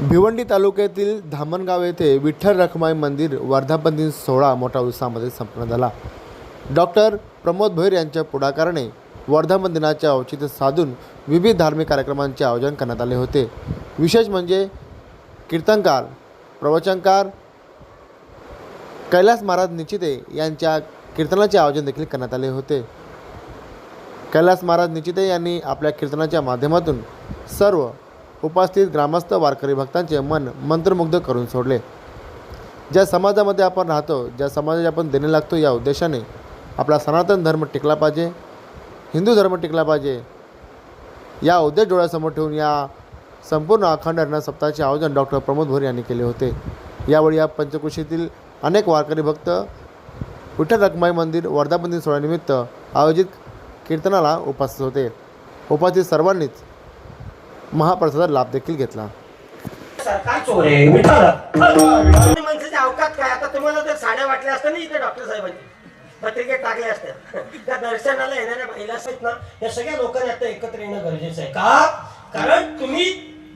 भिवंडी तालुक्यातील धामणगाव येथे विठ्ठल रखमाई मंदिर वर्धापन दिन सोहळा मोठ्या उत्साहामध्ये संपन्न झाला. डॉक्टर प्रमोद भोईर यांच्या पुढाकाराने वर्धापन दिनाचे औचित्य साधून विविध धार्मिक कार्यक्रमांचे आयोजन करण्यात आले होते. विशेष म्हणजे कीर्तनकार प्रवचनकार कैलास महाराज निचिते यांच्या कीर्तनाचे आयोजन देखील करण्यात आले होते. कैलास महाराज निचिते यांनी आपल्या कीर्तनाच्या माध्यमातून सर्व उपस्थित ग्रामस्थ वारकरी भक्तांचे मन मंत्रमुग्ध करून सोडले. ज्या समाजामध्ये आपण राहतो ज्या समाजात आपण देणे लागतो या उद्देशाने आपला सनातन धर्म टिकला पाहिजे हिंदू धर्म टिकला पाहिजे या उद्देश डोळ्यासमोर ठेवून या संपूर्ण अखंड अन्न सप्ताहाचे आयोजन डॉक्टर प्रमोद भोर यांनी केले होते. यावेळी या पंचकृषीतील अनेक वारकरी भक्त विठ्ठल रखमाई मंदिर वर्धापन सोहळ्यानिमित्त आयोजित कीर्तनाला उपस्थित होते. उपस्थित सर्वांनीच महाप्रसादाचा लाभ देखील घेतला. सरकार चोर आहे विठ्ठल माणसाचे अवकात काय? आता तुम्हाला जर साड्या वाटल्या असत्या ना इथे डॉक्टर साहेबांनी पत्रिकेत टाकल्या असत्या. त्या दर्शनाला येणाऱ्या महिला आहेत ना या सगळ्या लोकांनी आता एकत्र येणं गरजेचं आहे. का? कारण तुम्ही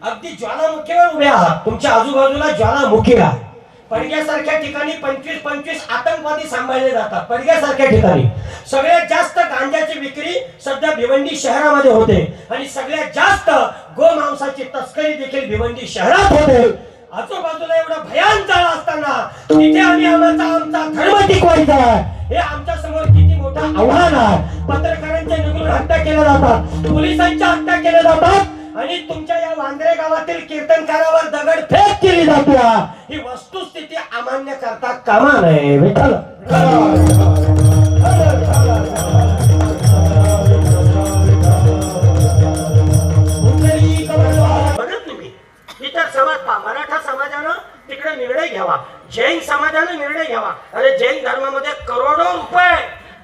अगदी ज्वालामुखीवर उभे आहात. तुमच्या आजूबाजूला ज्वालामुखी आहे पडग्यासारख्या ठिकाणी पंचवीस पंचवीस आतंकवादी सांभाळले जातात. पडग्यासारख्या ठिकाणी. सगळ्यात जास्त गांजाची विक्री सध्या भिवंडी शहरामध्ये होते. आणि सगळ्यात जास्त गोमांसाची तस्करी देखील भिवंडी शहरात होते. आजूबाजूला एवढा भयान जाळ असताना तिथे आम्ही आमचा आमचा धर्म टिकवायचा हे आमच्यासमोर किती मोठं आव्हान आहे. पत्रकारांच्या निघून हत्या केल्या जातात. पोलिसांच्या हत्या केल्या जातात. आणि तुमच्या या वांद्रे गावातील कीर्तनकारावर दगड केली जाते. ही वस्तुस्थिती अमान्य करता कामा नये. विठ्ठल. बघा तुम्ही इतर समाज पहा. मराठा समाजानं तिकडे निर्णय घ्यावा. जैन समाजानं निर्णय घ्यावा. अरे जैन धर्मामध्ये करोडो रुपये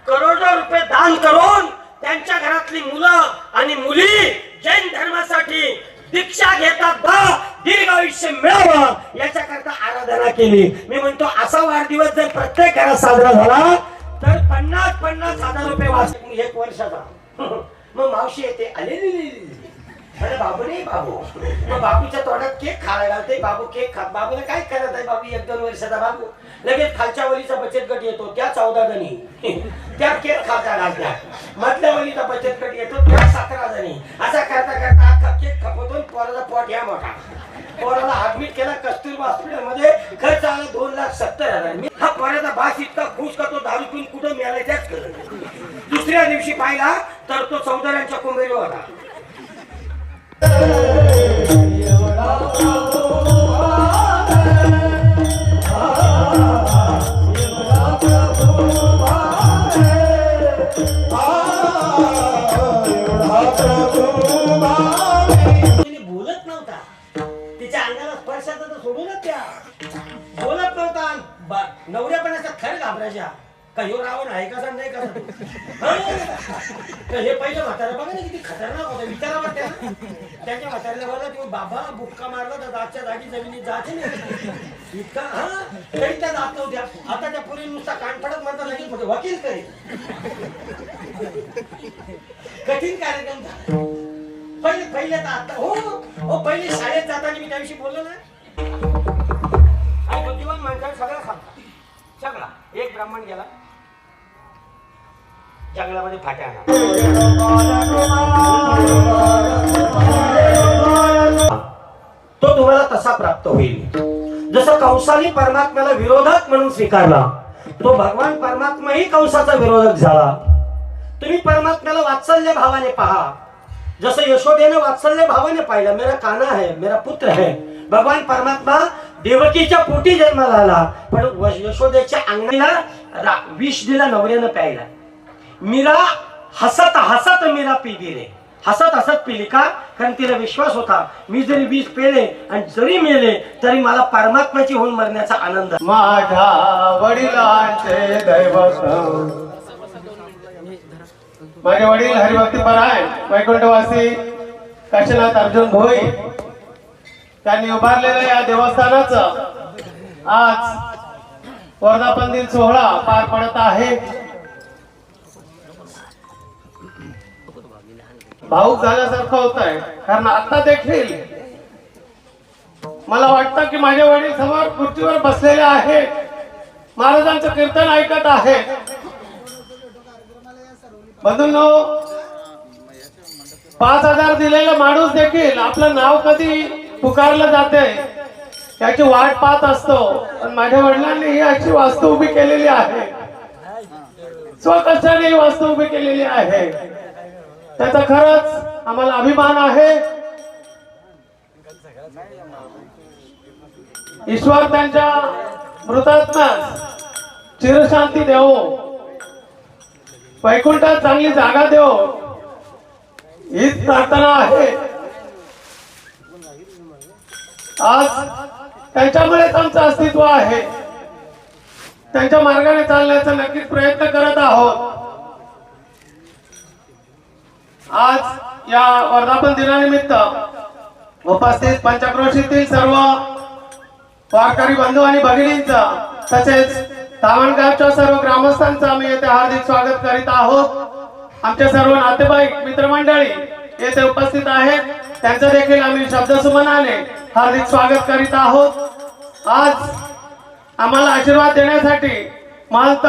करोडो रुपये दान करून त्यांच्या घरातली मुलं आणि मुली जैन धर्मासाठी दीक्षा घेतात बा दीर्घ आयुष्य मिळावं याच्याकरता आराधना केली. मी म्हणतो असा वाढदिवस जर प्रत्येक घरात साजरा झाला तर पन्नास पन्नास हजार रुपये वाचले. एक वर्षाचा. मग मावशी येते आले अरे बाबू नाही बाबू. मग बाबूच्या तोंडात केक खायला घालते. बाबू केक खात बाबूला काय करत आहे बाबू? एक दोन वर्षाचा बाबू. लगेच खालच्या वलीचा बचत गट येतो. त्या चौदा जणी. त्या केक खाता घालत्या. मधल्या वलीचा बचत गट येतो. नाही असा करता करता अख्खा केक खपवतो पोराचा पोट या मोठा. पोराला ऍडमिट केला कस्तुरबा हॉस्पिटलमध्ये खर्च आला दोन लाख सत्तर हजार. मी हा पोराचा बास इतका खुश करतो तो दारू पिऊन कुठं मिळाला त्याच करत दुसऱ्या दिवशी पाहिला तर तो चौदारांच्या कुंभेरीवर होता. खरं घाबरायच्या. का ह्यो रावण आहे कसा नाही कसा तर हे? पहिलं म्हातारा बघा ना किती खतरनाक होतं. विचारावर त्या त्याच्या म्हाताऱ्याला बोलला तुम्ही बाबा बुक्का मारला तर दातच्या जागी जमिनीत जाते नाही. इतका हा? तरी त्या जात नव्हत्या. आता त्या पुरी नुसता कानफडत मारता लगेच म्हणजे वकील करे कठीण कार्यक्रम झाला. पहिले पहिले तर आता हो हो पहिले शाळेत जाताना मी त्याविषयी बोललो ना. आणि बुद्धिमान माणसाला सगळं खात सगळा एक ब्राह्मण गेला. जंगलामध्ये फाट्या तो तुम्हाला तसा प्राप्त होईल. जसं कंसाने परमात्म्याला विरोधक म्हणून स्वीकारला तो भगवान परमात्माही कंसाचा विरोधक झाला. तुम्ही परमात्म्याला वात्सल्य भावाने पहा. जसं यशोदेने वात्सल्य भावाने पाहिलं मेरा काना है मेरा पुत्र है. भगवान परमात्मा देवकीच्या पोटी जन्माला आला. पण व- यशोदेच्या अंगणीला विष दिला नवऱ्यानं प्यायला. मीरा हसत हसत मीरा पी गेले हसत हसत पिली का? कारण तिला विश्वास होता मी जरी विष पेले आणि जरी मेले तरी मला परमात्म्याची होऊन मरण्याचा आनंद माझ्या वडिलांचे दैवत माझे वडील हरिभक्ती परायण वैकुंठवासी काशीनाथ अर्जुन भोई त्यांनी उभारलेल्या या देवस्थानाचं. आज वर्धापन दिन सोहळा पार पडत आहे. भाऊक झाल्यासारखं होत आहे कारण आता देखील मला वाटतं की माझे वडील समोर खुर्चीवर बसलेले आहेत. महाराजांचं कीर्तन ऐकत आहे बदल पाच हजार दिलेला माणूस देखील आपलं नाव कधी पुकारलं जाते त्याची वाट पाहत असतो. पण माझ्या वडिलांनी ही अशी वास्तू उभी केलेली आहे. स्वकष्टाने ही वास्तू उभी केलेली आहे. त्याचा खरंच आम्हाला अभिमान आहे. ईश्वर त्यांच्या मृतात्म्यास चिरशांती देवो. वैकुंठात चांगली जागा देव. हीच प्रार्थना आहे. आज त्यांच्यामुळेच आमचं अस्तित्व आहे. त्यांच्या मार्गाने चालण्याचा नक्कीच प्रयत्न करत आहोत. आज या वर्धापन दिनानिमित्त उपस्थित पंचक्रोशीतील सर्व वारकरी बंधू आणि भगिनींचा तसेच धावणगावच्या सर्व ग्रामस्थांचं आम्ही येथे हार्दिक स्वागत करीत आहोत. आमचे सर्व नातेवाईक मित्रमंडळी येथे उपस्थित आहेत. त्यांचं देखील आम्ही शब्दसुमनाने हार्दिक स्वागत करीत आहोत. आज आम्हाला आशीर्वाद देण्यासाठी महंत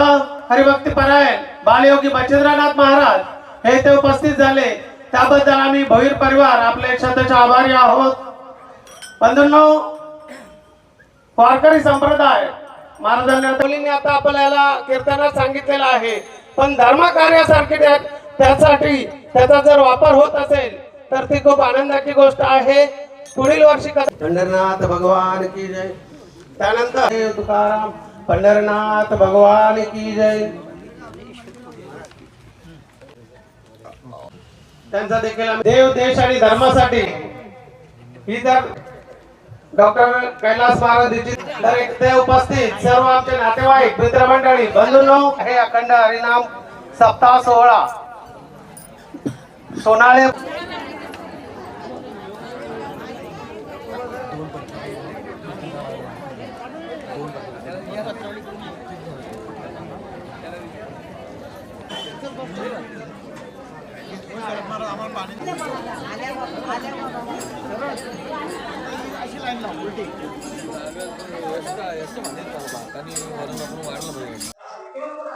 हरिभक्ती परायण बालयोगी बचेंद्रनाथ महाराज हे ते उपस्थित झाले. त्याबद्दल आम्ही भवीर परिवार आपले शतश आभारी आहोत. बंधूंनो वारकरी संप्रदाय महाराजांनी आता आपल्याला कीर्तनात सांगितलेलं आहे. पण धर्मकार्यासारखे त्यासाठी त्याचा जर वापर होत असेल तर ती खूप आनंदाची गोष्ट आहे. पुढील वर्षी पंढरनाथ भगवान की जय. त्यानंतर तुकाराम. पंढरनाथ भगवान की जय. त्यांचा देखील देव देश आणि धर्मासाठी ही तर डॉक्टर कैलास महाराज तर इथे उपस्थित सर्व आमचे नातेवाईक मित्रमंडळी बंधूंनो हे अखंड हरिनाम सप्ताह सोहळा. सोनाळे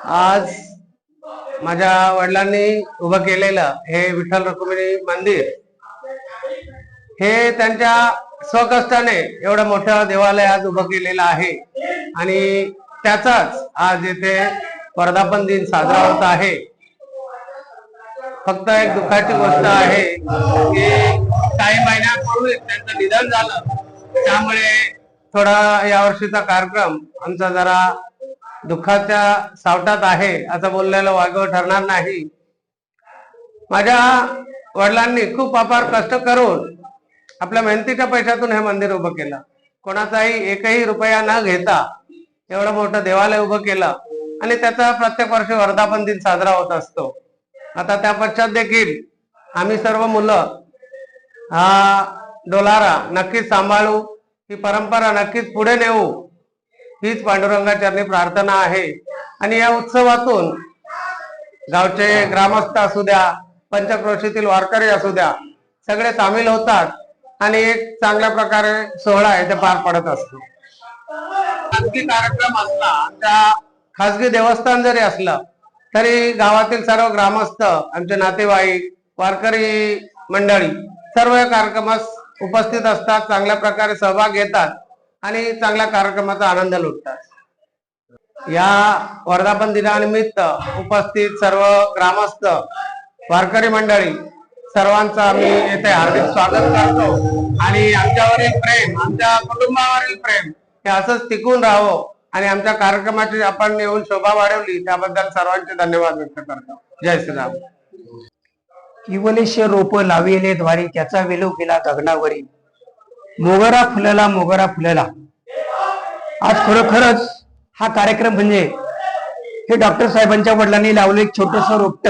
आज माझ्या वडिलांनी उभं केलेलं हे विठ्ठल रुक्मिणी मंदिर हे त्यांच्या स्वकष्टाने एवढं मोठं देवालय आज उभं केलेलं आहे. आणि त्याचाच आज येथे वर्धापन दिन साजरा होत आहे. फक्त एक दुःखाची गोष्ट आहे की काही महिन्यापूर्वी त्यांचं निधन झालं. त्यामुळे थोडा यावर्षीचा कार्यक्रम आमचा जरा दुःखाच्या सावटात आहे असं बोललेलं वागव ठरणार नाही. माझ्या वडिलांनी खूप अपार कष्ट करून आपल्या मेहनतीच्या पैशातून हे मंदिर उभं केलं. कोणाचाही एकही रुपया न घेता एवढं मोठं देवालय उभं केलं. आणि त्याचा प्रत्येक वर्षी वर्धापन दिन साजरा होत असतो. आता त्या पश्चात देखील आम्ही सर्व मुलं हा डोलारा नक्कीच सांभाळू ही परंपरा नक्कीच पुढे नेऊ हीच पांडुरंगाचरणी प्रार्थना आहे. आणि या उत्सवातून गावचे ग्रामस्थ असू द्या पंचक्रोशीतील वारकरी असू द्या सगळे सामील होतात आणि एक चांगल्या प्रकारे सोहळा इथे पार पडत असतो. खासगी कार्यक्रम असला त्या खाजगी देवस्थान जरी असलं तरी गावातील सर्व ग्रामस्थ आमचे नातेवाईक वारकरी मंडळी सर्व या कार्यक्रमास उपस्थित असतात चांगल्या प्रकारे सहभाग घेतात आणि चांगल्या कार्यक्रमाचा आनंद लुटतात. या वर्धापन दिनानिमित्त उपस्थित सर्व ग्रामस्थ वारकरी मंडळी सर्वांचं आम्ही येथे हार्दिक स्वागत करतो. आणि आमच्यावरील प्रेम आमच्या कुटुंबावरील प्रेम हे असंच टिकून राहावं आणि आमच्या कार्यक्रमाची आपण येऊन शोभा वाढवली त्याबद्दल सर्वांचे धन्यवाद व्यक्त करतो. जय श्रीराम. किवलेशे रोप लाविले द्वारी त्याचा वेलो गेला गगनावरी. मोगरा फुलला मोगरा फुलला. आज खरोखरच हा कार्यक्रम म्हणजे हे डॉक्टर साहेबांच्या वडिलांनी लावलं एक छोटस रोपट.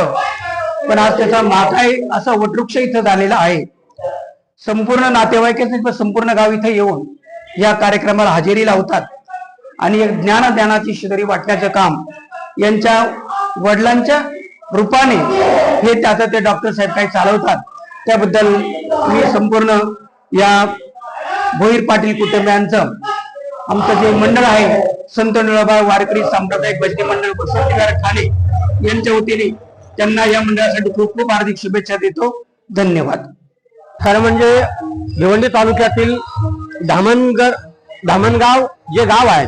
पण आज त्याचा माठाय असा वटवृक्ष इथं झालेला आहे. संपूर्ण नातेवाईक संपूर्ण गाव इथं येऊन या कार्यक्रमाला हजेरी लावतात. आणि एक ज्ञानदानाची शिदरी वाटण्याचं काम यांच्या वडिलांच्या रूपाने हे त्याचं ते डॉक्टर साहेब काही चालवतात. त्याबद्दल मी संपूर्ण या भोईर पाटील कुटुंबियांचं आमचं जे मंडळ आहे संत निळोबा वारकरी सांप्रदायिक भजनी मंडळ बसवतीगार ठाणे यांच्या वतीने त्यांना या मंडळासाठी खूप खूप हार्दिक शुभेच्छा देतो. धन्यवाद. खरं म्हणजे भिवंडी तालुक्यातील धामणगर धामणगाव जे गाव आहे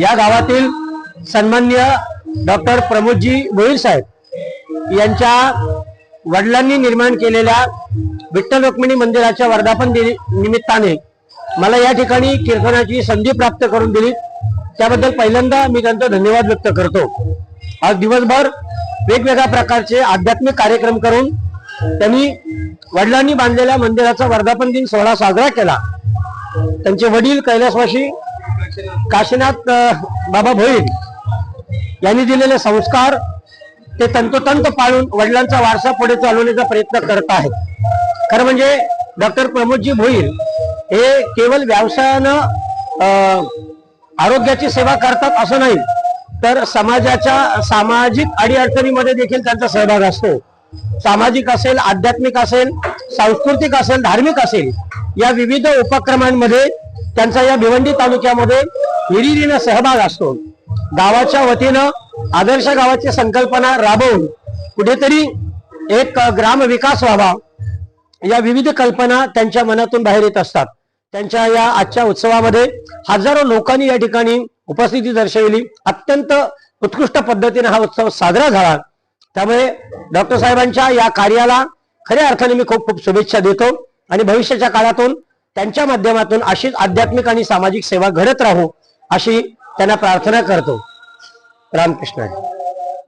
या गावातील सन्मान्य डॉक्टर प्रमोदजी भोईर साहेब यांच्या वडिलांनी निर्माण केलेल्या विठ्ठल रुक्मिणी मंदिराच्या वर्धापन दिनी निमित्ताने मला या ठिकाणी कीर्तनाची संधी प्राप्त करून दिली. त्याबद्दल पहिल्यांदा मी त्यांचा धन्यवाद व्यक्त करतो. आज दिवसभर वेगवेगळ्या प्रकारचे आध्यात्मिक कार्यक्रम करून त्यांनी वडिलांनी बांधलेल्या मंदिराचा वर्धापन दिन सोहळा साजरा केला. त्यांचे वडील कैलासवासी काशीनाथ बाबा भोईर यांनी दिलेले संस्कार ते तंतोतंत पाळून वडिलांचा वारसा पुढे चालवण्याचा प्रयत्न करत आहेत. खरं म्हणजे डॉक्टर प्रमोदजी भोईर हे केवळ व्यवसायानं अं, आरोग्याची सेवा करतात असं नाही तर समाजाच्या सामाजिक अडीअडचणीमध्ये देखील त्यांचा सहभाग असतो. सामाजिक असेल आध्यात्मिक असेल सांस्कृतिक असेल धार्मिक असेल या विविध उपक्रमांमध्ये त्यांचा या भिवंडी तालुक्यामध्ये हिरिरीनं सहभाग असतो. गावाच्या वतीनं आदर्श गावाची संकल्पना राबवून कुठेतरी एक ग्राम विकास व्हावा या विविध कल्पना त्यांच्या मनातून बाहेर येत असतात. त्यांच्या या आजच्या उत्सवामध्ये हजारो लोकांनी या ठिकाणी उपस्थिती दर्शवली. अत्यंत उत्कृष्ट पद्धतीने हा उत्सव साजरा झाला. त्यामुळे डॉक्टर साहेबांच्या या कार्याला खऱ्या अर्थाने मी खूप खूप शुभेच्छा देतो. आणि भविष्याच्या काळातून त्यांच्या माध्यमातून अशीच आध्यात्मिक आणि सामाजिक सेवा घडत राहू अशी त्यांना प्रार्थना करतो. रामकृष्ण